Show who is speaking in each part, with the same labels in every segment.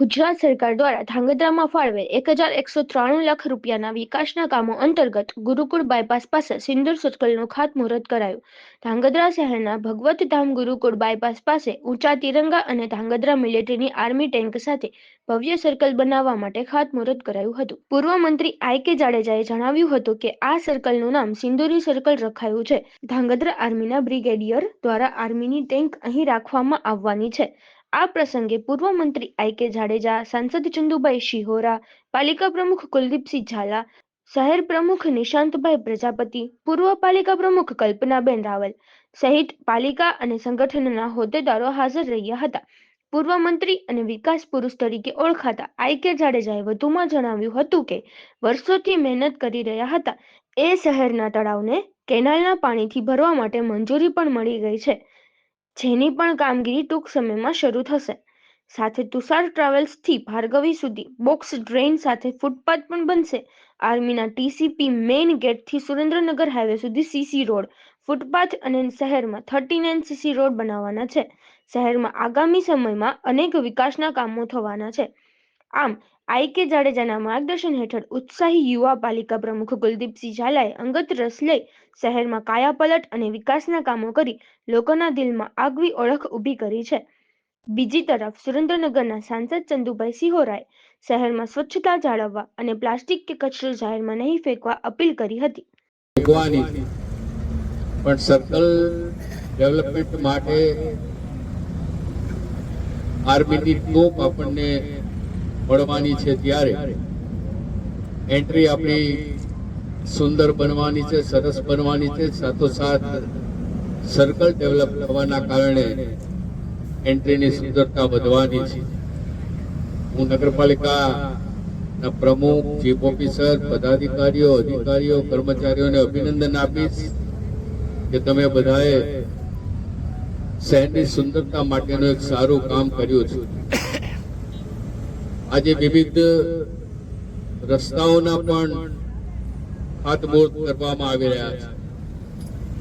Speaker 1: ગુજરાત સરકાર દ્વારા ધાંગધ્રામાં ફાળવેલ એક હજાર એકસો ત્રાણું લાખ રૂપિયાના વિકાસના કામો અંતર્ગત ગુરુકુળ બાયપાસ પાસે સિંદુર સર્કલનું ખાતમુહૂર્ત કરાયું. ધાંગધ્રા શહેરના ભગવત ધામ ગુરુકુળ બાયપાસ પાસે ઊંચા તિરંગા અને ધાંગધ્રા મિલિટરીની આર્મી ટેન્ક સાથે ભવ્ય સર્કલ બનાવવા માટે ખાતમુહૂર્ત કરાયું હતું. પૂર્વ મંત્રી આઈ કે જાડેજાએ જણાવ્યું હતું કે આ સર્કલનું નામ સિંદૂરી સર્કલ રખાયું છે. ધાંગધ્રા આર્મીના બ્રિગેડિયર દ્વારા આર્મીની ટેન્ક અહીં રાખવામાં આવવાની છે. આ પ્રસંગે પૂર્વ મંત્રી આઈ કે જાડેજા, સાંસદ ચંદુભાઈ શિહોરા, પાલિકા પ્રમુખ કુલદીપસિંહ ઝાલા, શહેર પ્રમુખ નિશાંતભાઈ પ્રજાપતિ, પૂર્વ પાલિકા પ્રમુખ કલ્પનાબેન રાવલ સહિત પાલિકા અને સંગઠનના હોદ્દેદારો હાજર રહ્યા હતા. પૂર્વ મંત્રી અને વિકાસ પુરુષ તરીકે ઓળખાતા આઈ કે જાડેજાએ વધુમાં જણાવ્યું હતું કે, વર્ષોથી મહેનત કરી રહ્યા હતા. એ શહેરના તળાવને કેનાલના પાણીથી ભરવા માટે મંજૂરી પણ મળી ગઈ છે. જેની પણ કામગીરી ટૂંક સમયમાં શરૂ થશે. સાથે તુષાર ટ્રાવેલ્સથી ભાર્ગવી સુધી બોક્સ ડ્રેઇન સાથે ફૂટપાથ પણ બનશે. આર્મીના ટીસીપી મેઇન ગેટથી સુરેન્દ્રનગર હાઈવે સુધી સીસી રોડ, ફૂટપાથ અને શહેરમાં થર્ટી નાઇન સીસી રોડ બનાવવાના છે. શહેરમાં આગામી સમયમાં અનેક વિકાસના કામો થવાના છે. આમ, આઈ કે જાડેજાના માર્ગદર્શન હેઠળ ઉત્સાહી યુવા પાલિકા પ્રમુખ કુલદીપસિંહ ઝાલાએ અંગત રસ લઈ શહેરમાં કાયાપલટ અને વિકાસના કામો કરી લોકોના દિલમાં આગવી ઓળખ ઊભી કરી છે. બીજી તરફ સુરેન્દ્રનગરના સાંસદ ચંદુભાઈ સિહોરાએ શહેરમાં સ્વચ્છતા જાળવવા અને પ્લાસ્ટિક કે કચરો જાહેરમાં નહીં ફેંકવા અપીલ કરી હતી.
Speaker 2: પણ સર્કલ ડેવલપમેન્ટ માટે આર્મીની તોપ આપણને મળવાની છે ત્યારે. એન્ટ્રી આપણી સુંદર બનવાની છે, સરસ બનવાની છે, સાથોસાથ સર્કલ ડેવલપ થવાના કારણે એન્ટ્રીની સુંદરતા વધવાની છે. હું નગરપાલિકાના પ્રમુખ ચીફ ઓફિસર પદાધિકારીઓ, અધિકારીઓ, કર્મચારીઓને અભિનંદન આપીશ કે તમે બધાએ શહેરની સુંદરતા માટેનું એક સારું કામ કર્યું છે. આજે વિવિધ રસ્તાઓના પણ ખાતમુહૂર્ત કરવામાં આવી રહ્યા છે.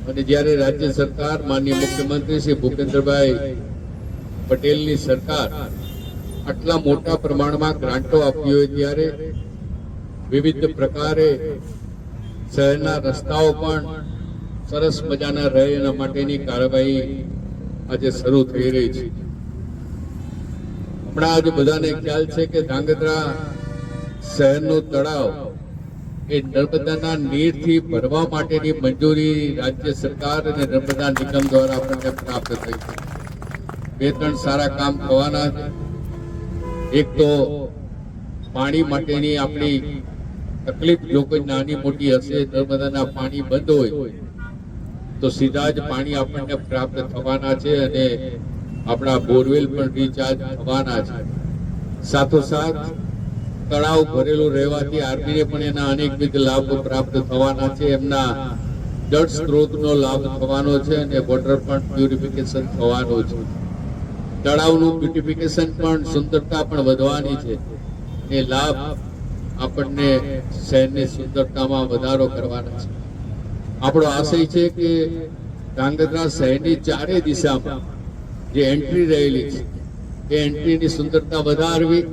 Speaker 2: અને જ્યારે રાજ્ય સરકાર, માન્ય મુખ્યમંત્રી શ્રી ભૂપેન્દ્રભાઈ પટેલની સરકાર આટલા મોટા પ્રમાણમાં ગ્રાન્ટો આપી હોય ત્યારે વિવિધ પ્રકારે શહેરના રસ્તાઓ પણ સરસ મજાના રહે એના માટેની કાર્યવાહી આજે શરૂ થઈ રહી છે. હમણાં આજે બધાને ખ્યાલ છે કે ધાંગધ્રા શહેરનું તળાવ એ નર્મદાના નીરથી ભરવા માટેની મંજૂરી રાજ્ય સરકાર અને નર્મદા નિગમ દ્વારા આપણને પ્રાપ્ત થઈ છે. બે ત્રણ સારા કામ થવાના છે એક તો પાણી માટેની આપણી તકલીફ જો કોઈ નાની મોટી હશે, નર્મદાના પાણી બંધ હોય, તો સીધા જ પાણી આપણને પ્રાપ્ત થવાના છે અને આપણા બોરવેલ પણ રિચાર્જ થવાના છે. સાથોસાથ તળાવ ભરેલું રહેવાથી આર્મીને પણ એના અનેકવિધ લાભ પ્રાપ્ત થવાના છે. એમના જળ સ્ત્રોતનો લાભ થવાનો છે અને વોટર પણ પ્યુરિફિકેશન થવાનું છે. તળાવનું બ્યુટિફિકેશન પણ સુંદરતા પણ વધવાની છે. એ લાભ આપણને શહેરની સુંદરતામાં વધારો કરવાના છે. આપણો આશય છે કે ધાંગધ્રા શહેરની ચારે દિશામાં જે એન્ટ્રી રહેલી છે, એ એન્ટ્રીની સુંદરતા વધારવી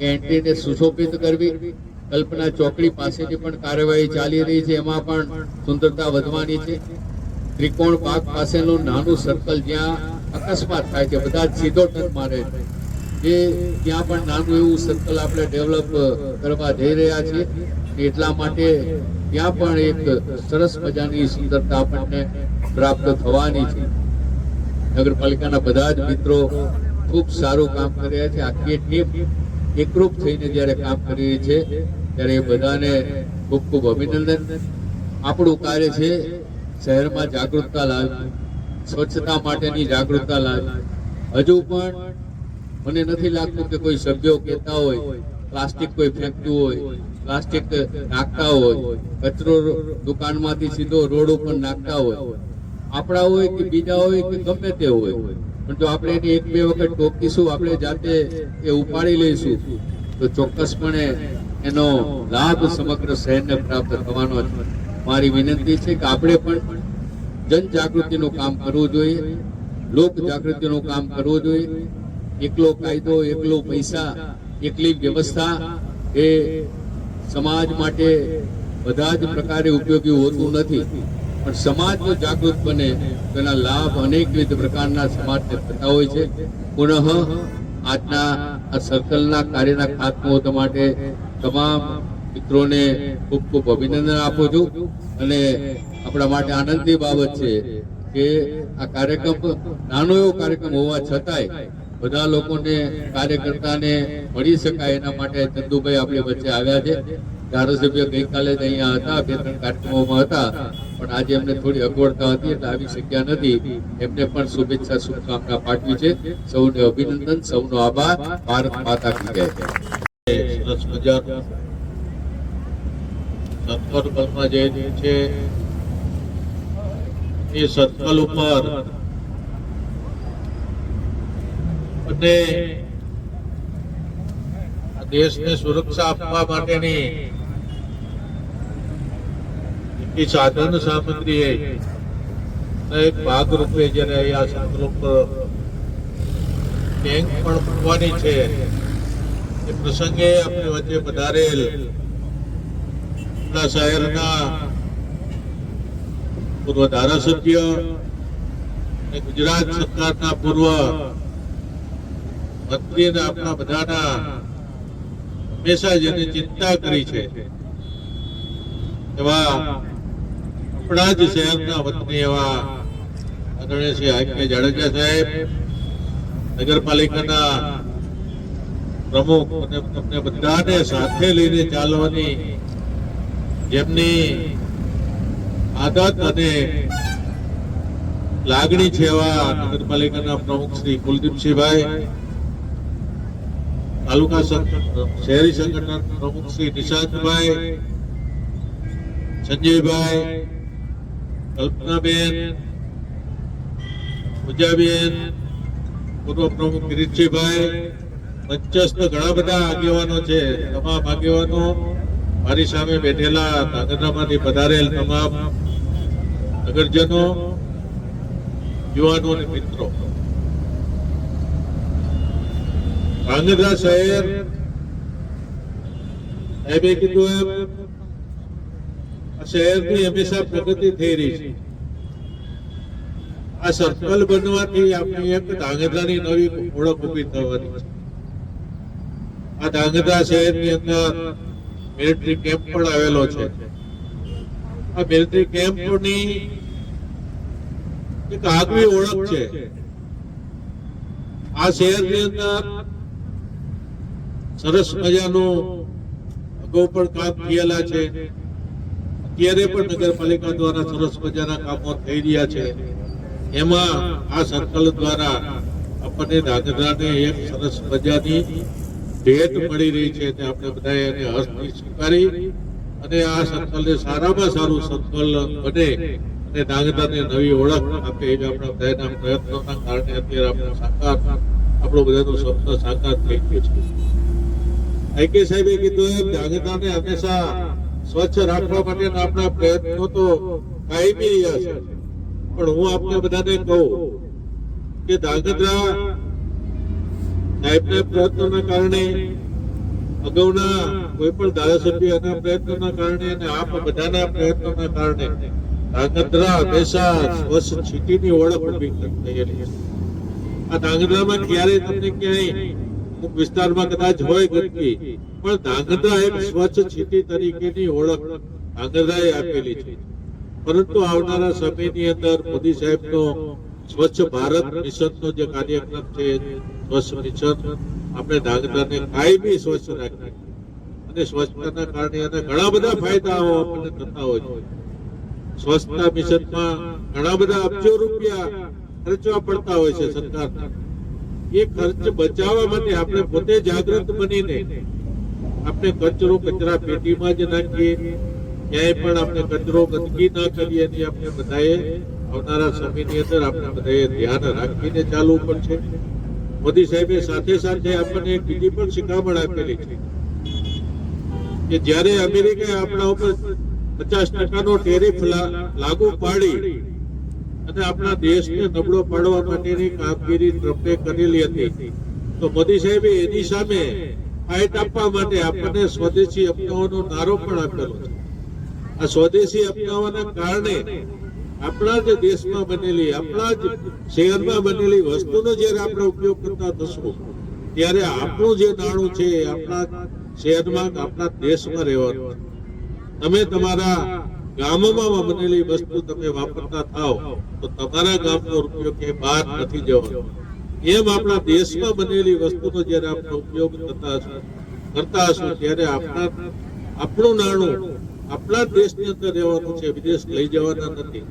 Speaker 2: એન્ટ્રીને સુશોભિત કરવી. કલ્પના ચોકડી પાસેની પણ કાર્યવાહી ચાલી રહી છે. એમાં પણ સુંદરતા વધવાની છે. ત્રિકોણ પાક પાસેનું નાનું સર્કલ જ્યાં અકસ્માત થાય છે. બધા સીધો ટર્ન મારે એ ત્યાં પણ નાનું એવું સર્કલ આપણે ડેવલપ કરવા જઈ રહ્યા છીએ. એટલા માટે ત્યાં પણ એક સરસ મજાની સુંદરતા આપણને પ્રાપ્ત થવાની છે. નગરપાલિકાના બધા જ મિત્રો ખૂબ સારું કામ કરી રહ્યા છે. આખી ટીમ એકરૂપ થઈને જ્યારે કામ કરી રહી છે, ત્યારે એ બધાને ખૂબ ખૂબ અભિનંદન. આપણું કાર્ય છે શહેરમાં જાગૃતતા લાવી સ્વચ્છતા માટેની જાગૃતતા લાવી હજુ પણ મને નથી લાગતું કે કોઈ સભ્યો કહેતા હોય, પ્લાસ્ટિક કોઈ ફેંકતું હોય, પ્લાસ્ટિક નાખતા હોય, કચરો દુકાનમાંથી સીધો રોડ ઉપર નાખતા હોય. આપણા હોય કે બીજા હોય કે ગમે તે હોય. પણ જો આપણે એને એક બે વખત ટોકીશું આપણે જાતે એ ઉપાડી લઈશું, તો ચોક્કસપણે એનો લાભ સમગ્ર શહેરને પ્રાપ્ત થવાનો છે મારી વિનંતી છે કે આપણે પણ જન જાગૃતિનું કામ કરવું જોઈએ, લોક જાગૃતિનું કામ કરવું જોઈએ. એકલો કાયદો, એકલો પૈસા, એકલી વ્યવસ્થા એ સમાજ માટે બધા જ પ્રકારે ઉપયોગી હોતું નથી. પણ સમાજ જો જાગૃત બને તેના લાભ અનેકવિધ પ્રકારના સમાજને થતા હોય છે. પુનઃ આજના આ સર્કલના કાર્યના ખાતમુહૂર્ત માટે તમામ મિત્રોને ખૂબ ખૂબ અભિનંદન આપું છું અને આપણા માટે આનંદની બાબત છે કે આ કાર્યક્રમ નાનો એવો કાર્યક્રમ હોવા છતાંય બધા લોકોને કાર્યકર્તાને મળી શકાય એના માટે ચંદુભાઈ આપણી વચ્ચે આવ્યા છે. ધારાસભ્ય ગઈકાલે જ અહીંયા હતા, બે ત્રણ કાર્યક્રમોમાં હતા. પણ આજે એમને થોડી અગવડતા હતી એટલે આવી શક્યા નથી. એમને પણ શુભેચ્છા, શુભકામના પાઠવી છે. સૌને અભિનંદન, સૌનો આભાર. ભારત માતા કી જય.
Speaker 3: સરસ મજાનું જે છે, એ સત્કલ ઉપર. અને દેશને સુરક્ષા આપવા માટેની સાધન સામગ્રી એક ભાગ રૂપે જ્યારે આ સંકલ્પ ટેન્ક પણ મૂકવાની છે. એ પ્રસંગે આપણી વચ્ચે પધારેલ શહેરના પૂર્વ ધારાસભ્ય અને ગુજરાત સરકારના પૂર્વ મંત્રી અને આપણા બધાના હંમેશા જેને ચિંતા કરી છે. એવા આપણા જ શહેરના વતની એવા આદરણીય શ્રી આઈપી જાડેજા સાહેબ નગરપાલિકાના પ્રમુખ અને તમને બધાને સાથે લઈને ચાલવાની જેમની આદત અને લાગણી છે એવા નગરપાલિકાના પ્રમુખ શ્રી કુલદીપસિંહભાઈ તાલુકા શહેરી સંગઠન પ્રમુખ શ્રી નિશાંતભાઈ, સંજયભાઈ, કલ્પનાબેન, પૂજાબેન, પૂર્વ પ્રમુખ કિરીટસિંહભાઈ પંચસ્થ ઘણા બધા આગેવાનો છે. તમામ આગેવાનો મારી સામે બેઠેલા નાગરણામાંથી પધારેલ તમામ નગરજનો, યુવાનો અને મિત્રો. ધ્રાંગધ્રા શહેર. સાહેબે કીધું એમ શહેરની હંમેશા પ્રગતિ થઈ રહી છે. આ સર્કલ બનવાથી આપણી એક ધાંગધ્રાની નવી ઓળખ ઊભી થવાની છે. આ ધાંગધ્રા શહેરની અંદર મિલિટરી કેમ્પ પણ આવેલો છે. આ મિલિટરી કેમ્પની એક આગવી ઓળખ છે. આ શહેરની અંદર સરસ મજાનું અગાઉ પણ કામ થયેલા છે. અત્યારે પણ નગરપાલિકા દ્વારા સરસ મજાના કામો થઈ રહ્યા છે. એમાં આ સર્કલ દ્વારા આપણને દાદરાને એક સરસ મજાની ભેટ મળી રહી છે આપણે બધા એને હર્ષથી સ્વીકારી અને આ સર્કલને સારામાં સારું સર્કલ બને અને ધાંગધ્રાને નવી ઓળખ આપે એ આપણા બધાના પ્રયત્નોના કારણે અત્યારે આપણું સાકાર, આપણું બધાનું સ્વપ્ન સાકાર થઈ ગયું છે. આઈકે સાહેબે કીધું એમ ધાંગધ્રાને હંમેશા સ્વચ્છ રાખવા માટેના આપણા પ્રયત્નો તો કાયમી રહ્યા છે. પણ હું આપને બધાને કહું કે ધાંગધ્રા સાહેબના પ્રયત્નોના કારણે, અગાઉના કોઈ પણ ધારાસભ્યના પ્રયત્નોના કારણે અને આપ બધાના પ્રયત્નોના કારણે ધાંગધ્રા હંમેશા સ્વચ્છ સિટીની ઓળખ ઊભી થયેલી છે. આ ધાંગધ્રામાં ક્યારે તમને ક્યાંય વિસ્તારમાં કદાચ હોય ગંદકી, પણ ધાંગધ્રા એક સ્વચ્છ સિટી તરીકેની ઓળખ ધાંગધ્રાએ આપેલી છે. પરંતુ આવનારા સમયની અંદર મોદી સાહેબનો સ્વચ્છ ભારત મિશનનો જે કાર્યક્રમ છે, સ્વચ્છ મિશન, આપણે ધાંગધ્રાને કાયમી સ્વચ્છ રાખીએ. અને સ્વચ્છતાના કારણે એના ઘણા બધા ફાયદાઓ આપણને થતા હોય છે. સ્વચ્છતા મિશનમાં ઘણા બધા અબજો રૂપિયા ખર્ચવા પડતા હોય છે સરકારને. એ ખર્ચ બચાવવા માટે આપણે પોતે જાગૃત બનીને આપણે કચરો કચરા પેટીમાં જ નાખીએ. ક્યાંય પણ આપણે કચરો ગંદકી ના કરીએ એની આપણે બધાએ આવનારા સમયની અંદર આપણે બધાએ ધ્યાન રાખીને ચાલવું પડશે. મોદી સાહેબે સાથે સાથે આપણને એક બીજી પણ શિખામણ આપેલી છે કે જ્યારે અમેરિકાએ આપણા ઉપર પચાસ ટકાનો ટેરિફ લાગુ પાડી અને આપણા દેશને નબળો પાડવા માટેની કામગીરી ટ્રમ્પે કરેલી હતી. તો મોદી સાહેબે એની સામે ફાઇટ આપવા માટે આપણને સ્વદેશી અપનાવવાનો નારો પણ આપેલો છે. આ સ્વદેશી અપનાવવાના કારણે આપણા જ દેશમાં બનેલી, આપણા જ શહેરમાં બનેલી વસ્તુનો જ્યારે આપણે ઉપયોગ કરતા થશું, ત્યારે આપણું જે નાણું છે આપણા શહેરમાં, આપણા દેશમાં રહેવાનું તમે તમારા ગામોમાં બનેલી વસ્તુ તમે વાપરતા થાવ તો તમારા ગામનો ઉપયોગ એ બહાર નથી જવાનો. એમ આપણા દેશમાં બનેલી વસ્તુનો જ્યારે આપણે ઉપયોગ હશે, કરતા હશું, ત્યારે આપણા, આપણું નાણું આપણા દેશની અંદર રહેવાનું છે, વિદેશ લઈ જવાના નથી.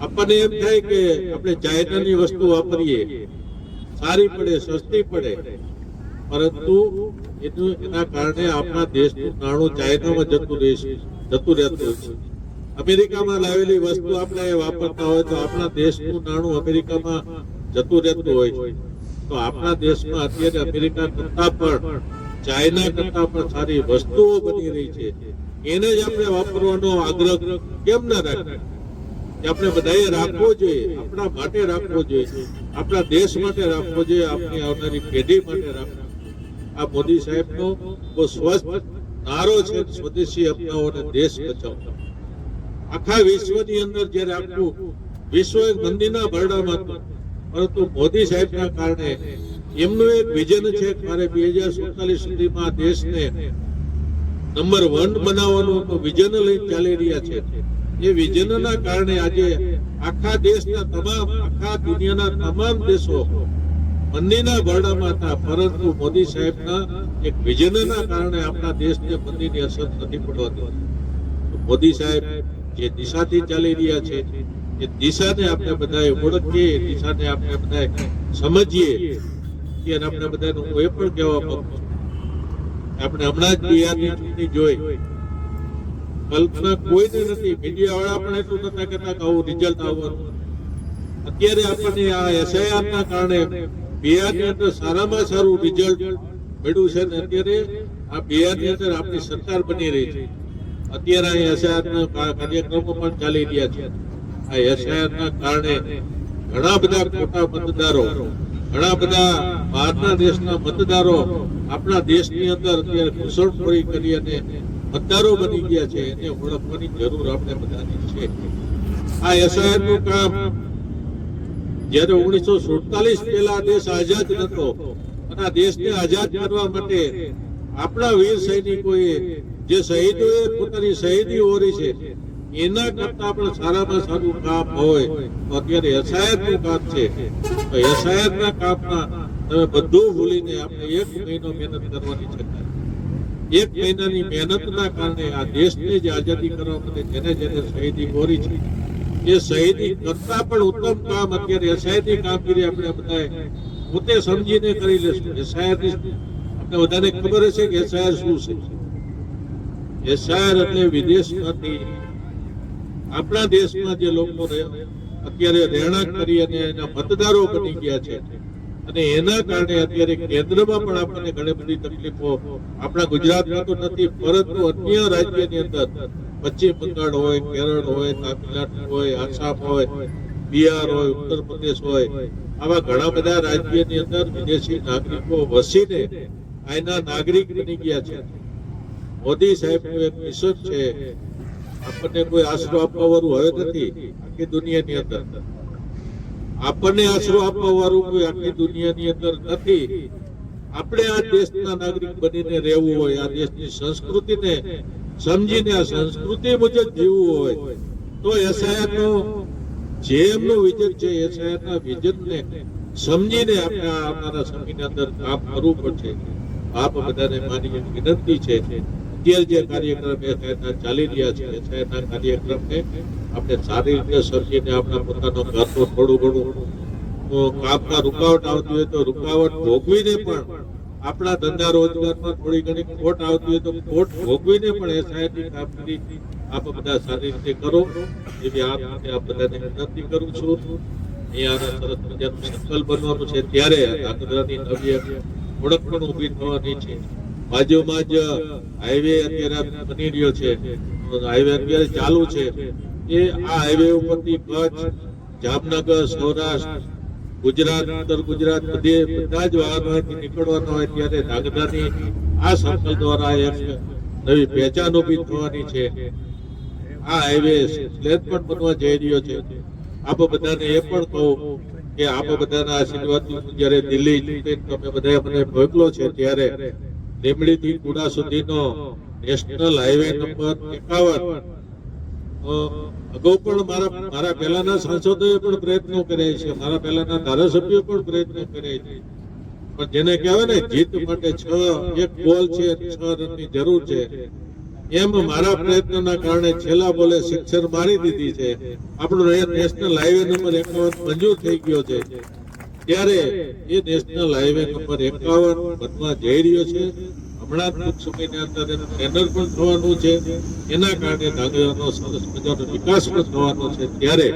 Speaker 3: આપણને એમ થાય કે આપણે ચાઇનાની વસ્તુ વાપરીએ, સારી પડે, સસ્તી પડે, પરંતુ એનું, એના કારણે આપણા દેશનું નાણું ચાઇનામાં જતું રહેશે. જતું રહેતું હોય છે. અમેરિકામાં લાવેલી વસ્તુ આપણે વાપરતા હોય તો આપણા દેશનું નાણું અમેરિકામાં જતું રહેતું હોય તો આપણા દેશમાં અત્યારે અમેરિકા કરતા પણ, ચાઇના કરતા પણ સારી વસ્તુઓ બની રહી છે. એને જ આપણે વાપરવાનો આગ્રહ કેમ ના રાખીએ? આપણે બધાએ રાખવો જોઈએ, આપણા માટે રાખવો જોઈએ, આપણા દેશ માટે રાખવો જોઈએ, આપણી આવનારી પેઢી માટે રાખવો આ મોદી સાહેબનો બહુ સ્વસ્થ નારો છે સ્વદેશી અપનાવો અને દેશ બચાવો આખા વિશ્વની અંદર જ્યારે આપણું વિશ્વ એક મંદીના ભરડામાં હતું, પરંતુ મોદી સાહેબના કારણે એમનું એક વિઝન છે મારે બે હજાર સુડતાલીસ સુધીમાં દેશને નંબર વન બનાવવાનું વિઝન લઈ ચાલી રહ્યા છે. એ વિઝનના કારણે આજે આખા દેશના તમામ, આખા દુનિયાના તમામ દેશો મંદીના ભરડામાં હતા, પરંતુ મોદી સાહેબના એક વિઝનના કારણે આપણા દેશને મંદીની અસર નથી પડવાની તો મોદી સાહેબ જે દિશાથી ચાલી રહ્યા છે, એ દિશાને આપણે બધાએ ઓળખીએ દિશાને આપણે બધાએ સમજીએ કે આપણે બધાને હું એ પણ કહેવા માંગુ આપણે હમણાં જ બિહારની ચૂંટણી જોઈ. કલ્પના કોઈને નથી. મીડિયા વાળા પણ એટલું નતા કહેતા કે આવું રિઝલ્ટ આવવાનું. અત્યારે આપણને આ એસઆઈઆર ના કારણે બિહારની અંદર સારામાં સારું રિઝલ્ટ મળ્યું છે ને અત્યારે આ બિહારની અંદર આપણી સરકાર બની રહી છે. અત્યારે આ એસઆઈઆર કાર્યક્રમો પણ ચાલી રહ્યા છે. આ એસઆઈઆર ના કારણે ઘણા બધા ખોટા મતદારો, ઘણા બધા બહારના દેશના મતદારો આપણા દેશની અંદર અત્યારે ઘૂસણખોરી કરી અને મતદારો બની ગયા છે એને ઓળખવાની જરૂર આપણે બધાની છે. આ એસઆઈઆરનું કામ જ્યારે ઓગણીસો સુડતાલીસ પહેલા દેશ આઝાદ નતો અને દેશને આઝાદ કરવા માટે આપણા વીર સૈનિકોએ જે શહીદોએ પોતાની શહીદી ઓરી છે, એના કરતા પણ સારામાં સારું કામ હોય અત્યારે એસઆઈઆરનું છે. તો એસઆઈઆર ના તમે બધું ભૂલીને આપણે એક મહિનો મહેનત કરવાની છે એક મહિનાની મહેનતના કારણે આ દેશને જે આઝાદી કરવા માટે જેને જેને શહીદી કોરી છે, એ શહીદી કરતા પણ ઉત્તમ કામ અત્યારે એસઆઈની કામગીરી આપણે બધાએ પોતે સમજીને કરી લેશું. એસઆઈઆર આપણે બધાને ખબર હશે કે એસઆઈઆર શું છે? એસઆઈઆર એટલે વિદેશમાંથી આપણા દેશમાં જે લોકો અત્યારે રહેણાંક કરી અને એના મતદારો બની ગયા છે. અને એના કારણે અત્યારે કેન્દ્રમાં પણ આપણને ઘણી બધી તકલીફો આપણા ગુજરાતમાં તો નથી, પરંતુ અન્ય રાજ્યની અંદર પશ્ચિમ બંગાળ હોય, કેરળ હોય તામિલનાડુ હોય, આસામ હોય, બિહાર હોય, ઉત્તર પ્રદેશ હોય આવા ઘણા બધા રાજ્યની અંદર વિદેશી નાગરિકો વસીને આના નાગરિક બની ગયા છે. મોદી સાહેબનું એક મિશન છે, આપણને કોઈ આશરો આપવા વાળું હવે નથી, આખી દુનિયાની અંદર. આપણને આશરો આપવા કોઈ આખી દુનિયાની અંદર નથી. આપણે આ દેશના નાગરિક બનીને રહેવું હોય, આ દેશની સંસ્કૃતિને સમજીને આ સંસ્કૃતિ મુજબ જીવવું હોય, તો એસઆઈઆર નો જે એમનો વિજય છે એ ના વિઝનને સમજીને આપણે આ આવનારા સમયની અંદર કામ કરવું પડશે. આપ બધાને મારી વિનંતી છે અત્યારે જે કાર્યક્રમ એ એસઆઈના ચાલી રહ્યા છે, એ એસઆઈના કાર્યક્રમને આપણે સારી રીતે સમજીને આપણા પોતાનો ઘરનું થોડું ઘણું કામમાં રૂકાવટ આવતી હોય તો રૂકાવટ ભોગવીને પણ આપણા ધંધા રોજગારમાં થોડી ઘણી ખોટ આવતી હોય તો ખોટ ભોગવીને પણ એસઆઈની કામગીરી આપ બધા સારી રીતે કરો. એવી આપ આપ બધાને વિનંતી કરું છું. અહીંયા સરસ મજાનું સર્કલ બનવાનું છે. ત્યારે આગ્રાની નવી ઓળખ પણ ઊભી થવાની છે. બાજુમાં જ હાઈવે અત્યારે બની રહ્યો છે. હાઈવે અત્યારે ચાલુ છે. એ આ હાઈવે ઉપરથી કચ્છ, જામનગર, સૌરાષ્ટ્ર ગુજરાત, ઉત્તર ગુજરાત બધે બધા જ વાહનોથી નીકળવાના હોય ત્યારે ધાંગધ્રાની આ સર્કલ દ્વારા એક નવી પહેચાન ઊભી થવાની છે. આ હાઈવે સ્લેબ પણ બનવા જઈ રહ્યો છે. આપ બધાને એ પણ કહું કે આપ બધાના આશીર્વાદ જ્યારે દિલ્હી તમે બધા મને મોકલો છે ત્યારે લીમડી થી કુડા સુધીનો નેશનલ હાઈવે નંબર એકાવન અગાઉ પણ મારા મારા પહેલાના સાંસદોએ પણ પ્રયત્નો કર્યા છે. મારા પહેલાના ધારાસભ્યો પણ પ્રયત્નો કર્યા છે. પણ જેને કહેવાય ને, જીત માટે છ, એક બોલ છે, છ રનની જરૂર છે. એમ મારા પ્રયત્નના કારણે છેલ્લા બોલે સિક્સર મારી દીધી છે. આપણો નેશનલ હાઈવે નંબર એકાવન મંજૂર થઈ ગયો છે. ત્યારે એ નેશનલ હાઈવે નંબર એકાવન બનવા જઈ રહ્યો છે. હમણાં ટૂંક સમયની અંદર ટેન્ડર પણ થવાનું છે. એના કારણે ધાંગધ્રાનો સરસ મજાનો વિકાસ પણ થવાનો છે. ત્યારે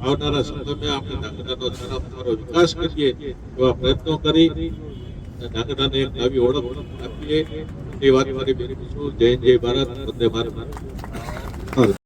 Speaker 3: આવનારા સમયમાં આપણે ધાંગધ્રાનો સારામાં સારો વિકાસ કરીએ એવા પ્રયત્નો કરી ધાંગધ્રાને એક નવી ઓળખ આપીએ. એ વાત મારી બેન જય જય ભારત. વંદે ભારત.